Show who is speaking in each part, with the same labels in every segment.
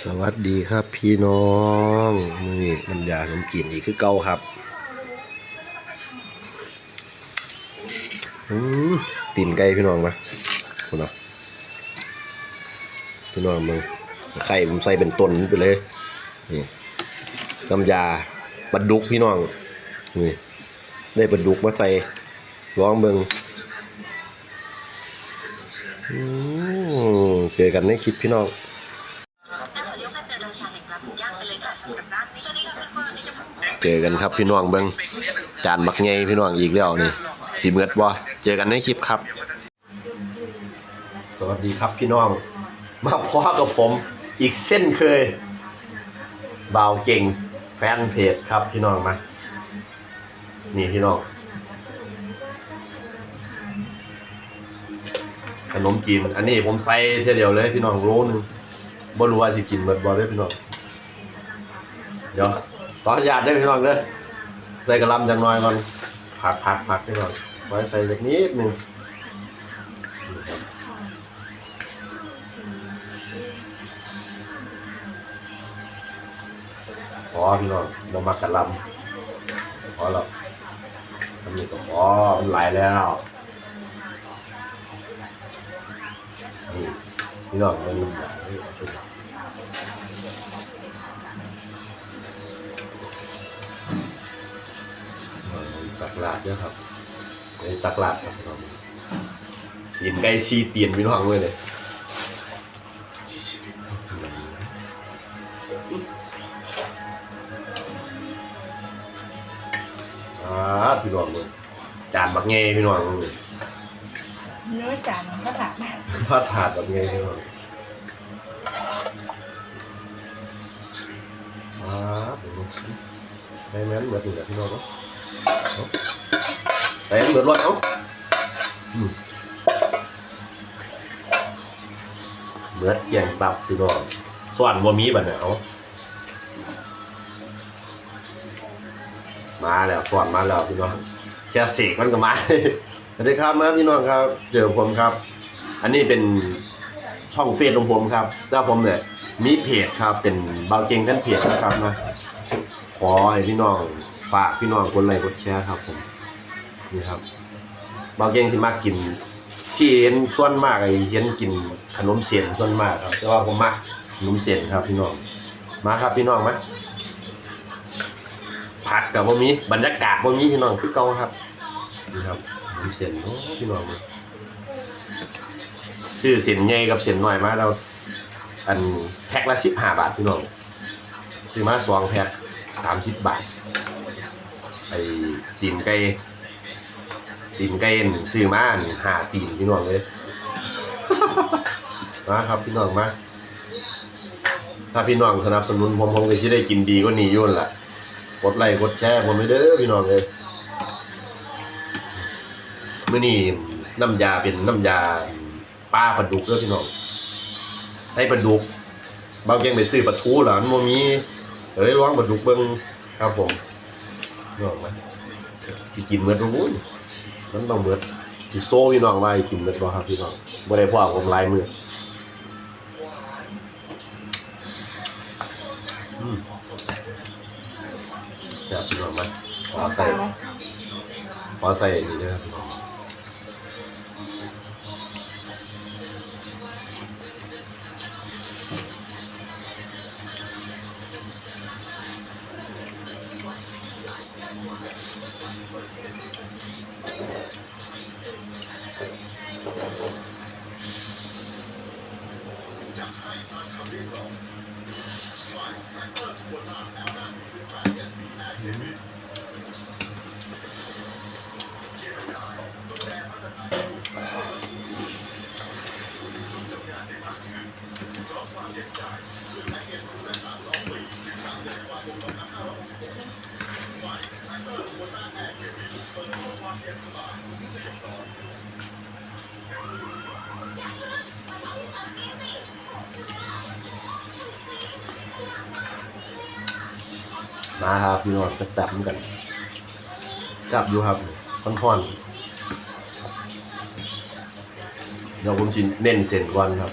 Speaker 1: สวัสดีครับพี่น้องนี่น้ำยาขนมจีนอีกคือเก่าครับอืมตีนไก่พี่น้องปะคุณเนาะพี่น้องมึงไข่ผมใส่เป็นต้นไปเลยนี่น้ำยาปลาดุกพี่น้องนี่ได้ปลาดุกมาใส่ลองเบิงอืมเจอกันในคลิปพี่น้อง
Speaker 2: กให้เป็นราชาแห่งปลาหมึกย่างไปเลยค่ะสำหรับร้านนี้สวัสดีค่ะเพื่อนๆนี่จะ
Speaker 1: เจอกันครับพี่น้องเบิงจานบักใหญ่พี่น้องอีกแล้วนี่สีเมือดบ่เจอกันในคลิปครับ สวัสดีครับพี่น้อง มาพบกับผมอีกเส้นเคยเบาเก่งแฟนเพจครับพี่น้องมานี่พี่น้องขนมจีนอันนี้ผมใส่เท่เดียวเลยพี่น้องโลนึง บ่รู้ว่าสิกินเบิดบ่ได้อพี่น้องเดี๋ยวขออนุญาตได้อพี่น้องเด้อใส่กระหลำจังน้อยก่อนผักผักผักพี่น้องไว้ใส่จักนิดหนึงนี่ครับพอพี่น้องเรามากระหลำพอแล้วทำนี่ก็พอมันไหลายแล้ว พี่น้องมันมีอย่างนี้ชุดตักลาดด้วยครับในตักลาดครับพี่น้องตีนไก่ชีเตียนพี่น้องเลยเลยอ่าพี่น้องเลยจานบักเงยพี่น้องเลย
Speaker 3: จานมันก็ถาม
Speaker 1: พาดถาดบักเงยพี่น้องอ่าได้แม่นเหมือนอยู่แหละพี่น้องเนาะแต่เหมือนรถเอ้าเหมือนเกียงตับพี่น้องส่วนบ่มีบัดเนี่ยเอามาแล้วส่วนมาแล้วพี่น้องแค่เสกมันก็มา สวัสดีครับมาพี่น้องครับ เจอผมครับ อันนี้เป็นช่องเฟซของผมครับแล้วผมเนี่ยมีเพจครับ เป็นเบาเก่งกันเพจนะครับนะขอให้พี่น้องฝากพี่น้องกดไลค์กดแชร์ครับผมนี่ครับบางเก่งสิมากกิน ที่เห็นส่วนมากไอ้เห็นกินขนมเส้นส่วนมากครับ แต่ว่าผมมักขนมเส้นครับ พี่น้องมาครับพี่น้องมาผักกับบ่มีบรรยากาศบ่มีพี่น้องคือเก่าครับนี่ครับ ขนมเส้นโอ้พี่น้องมาชื่อเส้นใหญ่กับเส้นน้อยมาเรา อันแพ็คละ15บห้าบาทพี่น้องซื้อมาสองแพ็ค30บบาทไอ้ตีนไก่ตีนไก่นซื้อมาหาตีนพี่น้องเลยมาครับพี่น้องมาถ้าพี่น้องสนับสนุนผมผมก็จะได้กินดีกว่านี้อยุ่นนล่ะกดไลค์กดแชร์ผมไปเด้อพี่น้องเลย มื้อนี้น้ำยาเป็นน้ำยาปลาปลาดุกเด้อพี่น้องให้ปลาดุกบางแกงไปซื้อปลาทูหลานบ่มีก็เลยลองปลาดุกเบิ่งครับผมพี่น้องมันสิกินเมือดบ่บุ้นมันต้องเมือดสิโซ่พี่น้องว่าให้กินเมือดบ่ครับพี่น้องบ่ได้พ่อผมหลายมื้ออืมจับพี่น้องมาขอใส่ขอใส่อันนี้นะครับ พี่ มาหาพี่น้องจะจับมันกันจับอยู่ครับค่อนๆเดี๋ยวผมชินเน้นเส้นวันครับ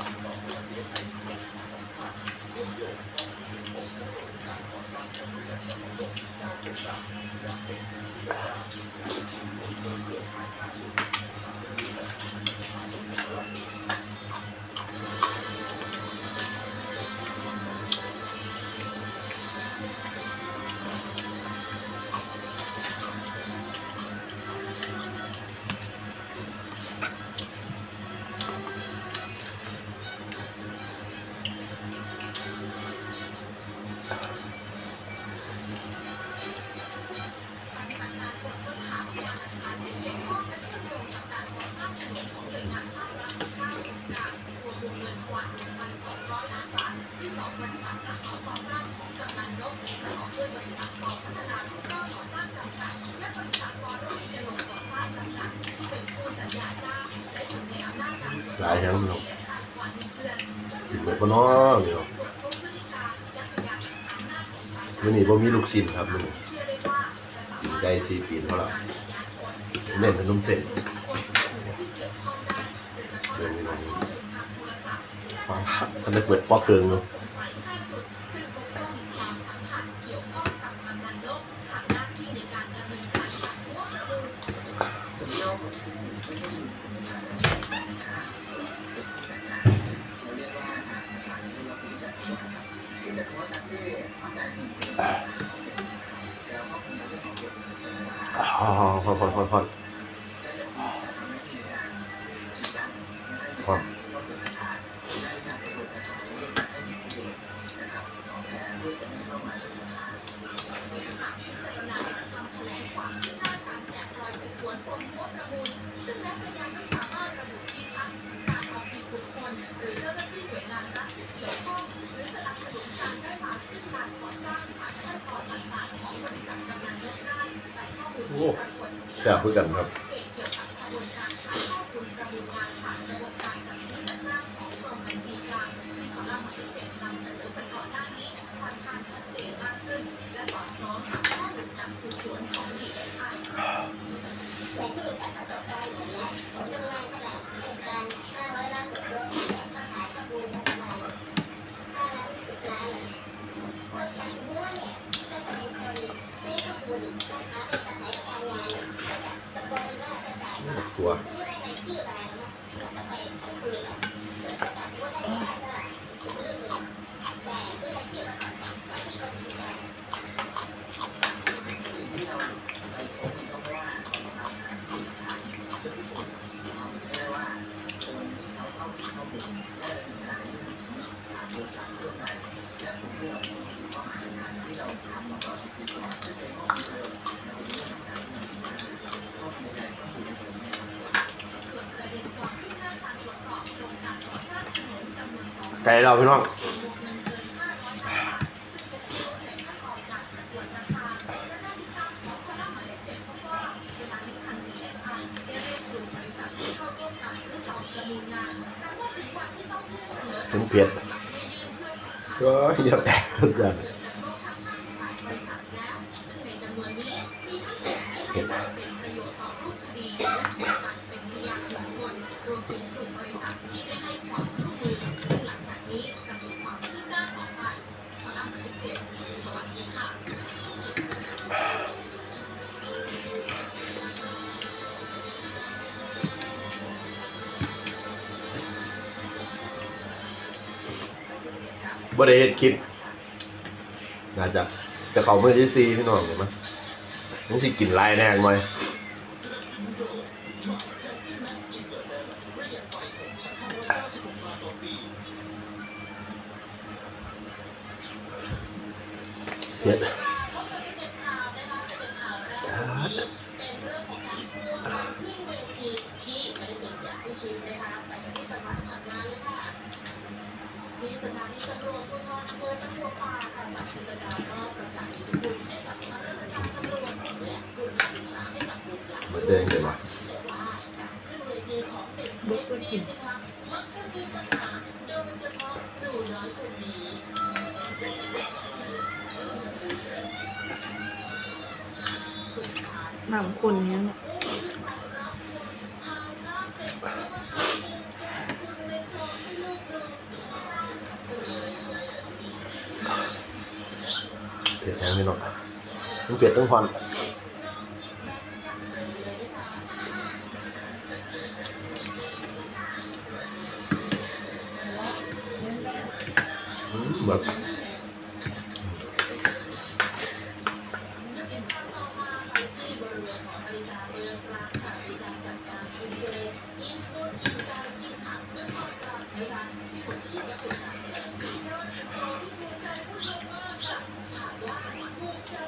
Speaker 2: หลายแฮงพี่น้องกินเบิดบ่เนาะพี่น้องมื้อนี้ผมมีลูกชิ้นครับมื้อนี้กินไก่ซีปีนเท่าไหร่เน้นเป็นนุ่มเส้นเดินนี่น้องฟ้าท่านได้เปิดป๊อกเกิงเนาะ อ่าพอนพอ โอ้แซ่บคือกันครับ หกตัว ไก่เราพี่น้องถึงเผ็ดก็เยอะแต่เหมือนกัน บ่ได้เห็นคลิปน่าจะจะเข้ามือที่ซีพี่น้องเห็นไหมต้องสิกินหลายแน่หน่อยเสร็จ ด
Speaker 1: เป็นยังไงวะ
Speaker 3: บุกก็กินหนำคนเนี้ย
Speaker 1: เผ็ดแห้งไม่หรอกมันเผ็ดต้องควัน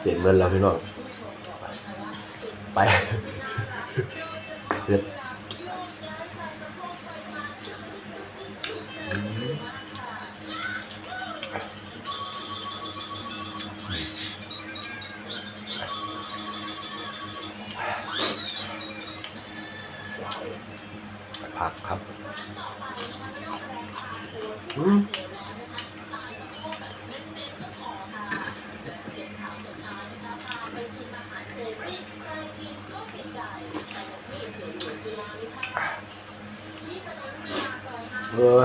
Speaker 1: เจ็บเงินแล้วพี่น้อง ไปเผ็ดอื ผักครับอืมเออ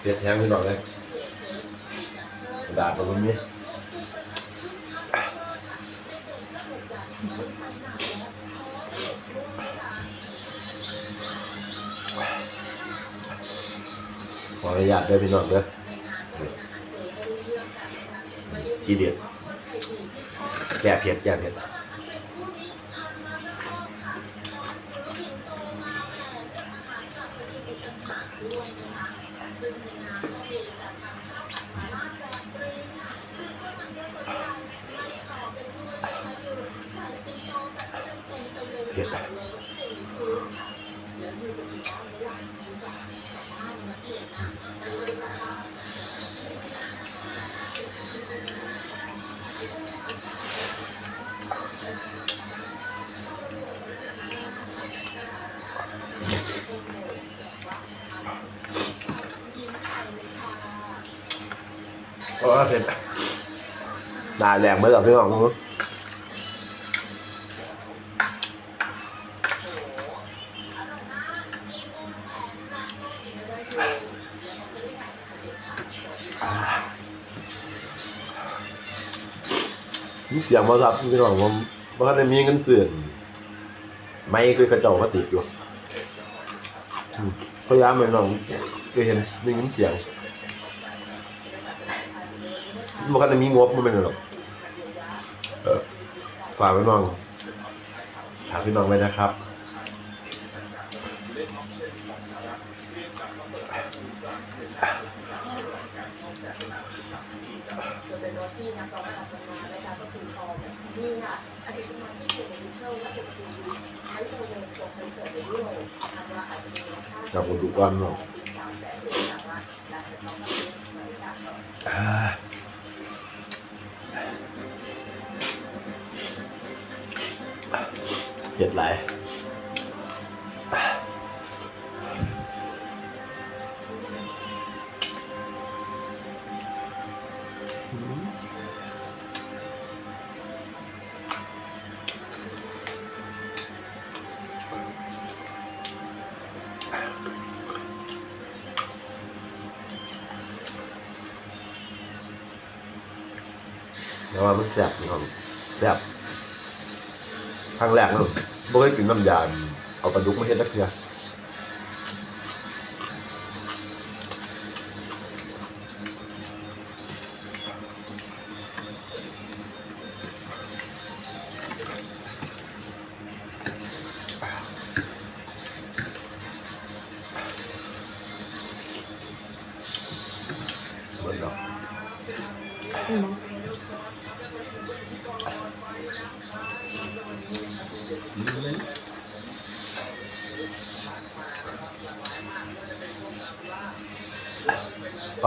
Speaker 1: เผ็ดแห้งพี่น้องเลยกระดาษตรงนี้ ขออนุญาตด้วยพี่น้องเด้อทีเด็ดแก่เผ็ดแก่เผ็ด ตาแรงเมื่อพี่น้องเสียงมาครับพี่น้องผมบ่ทันได้มีเงินซื้อนไม่คือกระจอกมาติดอยู่พยายามให้น้องก็เห็นมีเงินเสียงบ่ทันได้มีงบมันเป็นหรอกเออ ฝากพี่น้องฝากพี่น้องไว้นะครับกับทุกวันเนาะอ่าเผ็ดหลายแล้วว่ามันแซ่บพี่น้องแซ่บครั้งแรกเนาะบ่เคยกินน้ำยาเอาปลาดุกมาเฮ็ดสักเทื่อ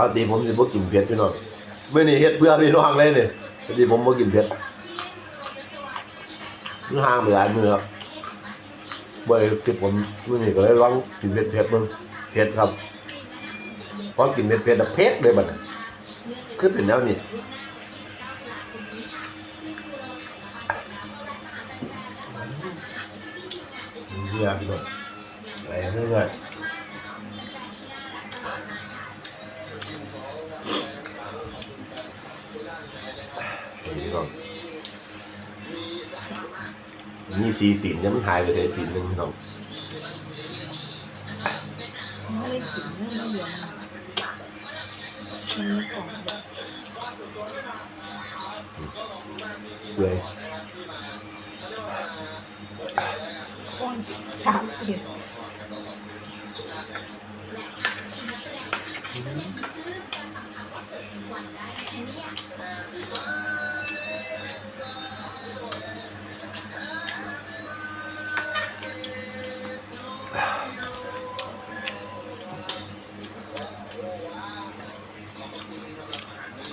Speaker 1: กติผมสิบ่กินเผ็ดพี่น้องเมื้อนี้เฮ็ดเพื่อพี่น้องเลยนี่ปกติผมบ่กินเผ็ดมันห่างไปหลายมื้อครับบ่อยที่ผมเมื้อนี้ก็เลยลองกินเผ็ดเผ็ดมึงเผ็ดครับพอกินเผ็ดเผ็ดๆอะเผ็ดเลยบัดน่ะคือเป็นแนวนี้เฮียพี่น้องอะไรเรื่อยๆ มีสีตีนยังมันหายไปเลยตีนหนึงพี่น้อง
Speaker 3: ไม่ได้กินไม่ได้เยอะมันไม่ออกแบบ
Speaker 1: เลย
Speaker 3: ก้อนสามเผ็ด
Speaker 1: อ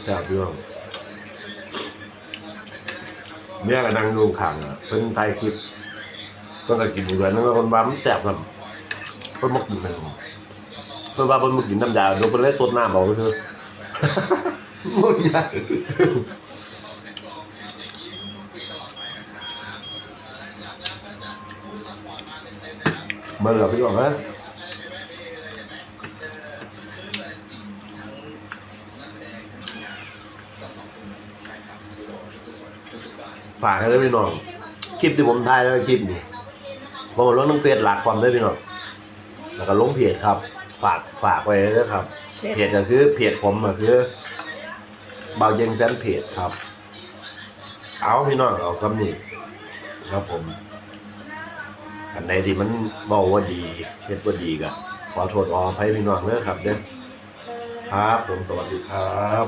Speaker 1: ยากพี่น้องเมียก็นั่งดูขังอะเพิ่นถ่ายคลิปเพิ่นก็กินอยู่ด้วนั่นก็คนว่ามันแซ่บครับเพิ่นบ่กินเลยเพิ่นว่าเพิ่นบ่กินน้ำยาดี๋ยวเพิ่นเลยสดน้ำเอาคือบ่อยากเมื่อเราพี่น้องฮะ ฝากให้ด้วยพี่น้อง คลิปที่ผมถ่ายแล้วคลิปนี้ผมลงทั้งเฟซหลักความด้วยพี่น้อง แล้วก็ลงเพจครับ ฝากฝากไว้ด้วยครับ เพจก็คือเพจผมก็คือเบาเย็นแฟนเพจครับ เอาพี่น้องเอาซ้ำนี่ครับผมอันใดที่มันบอกว่าดีเฮ็ดว่าดีก็ขอโทษขออภัยพี่น้องเด้อครับเด้อครับ ผมสวัสดีครับ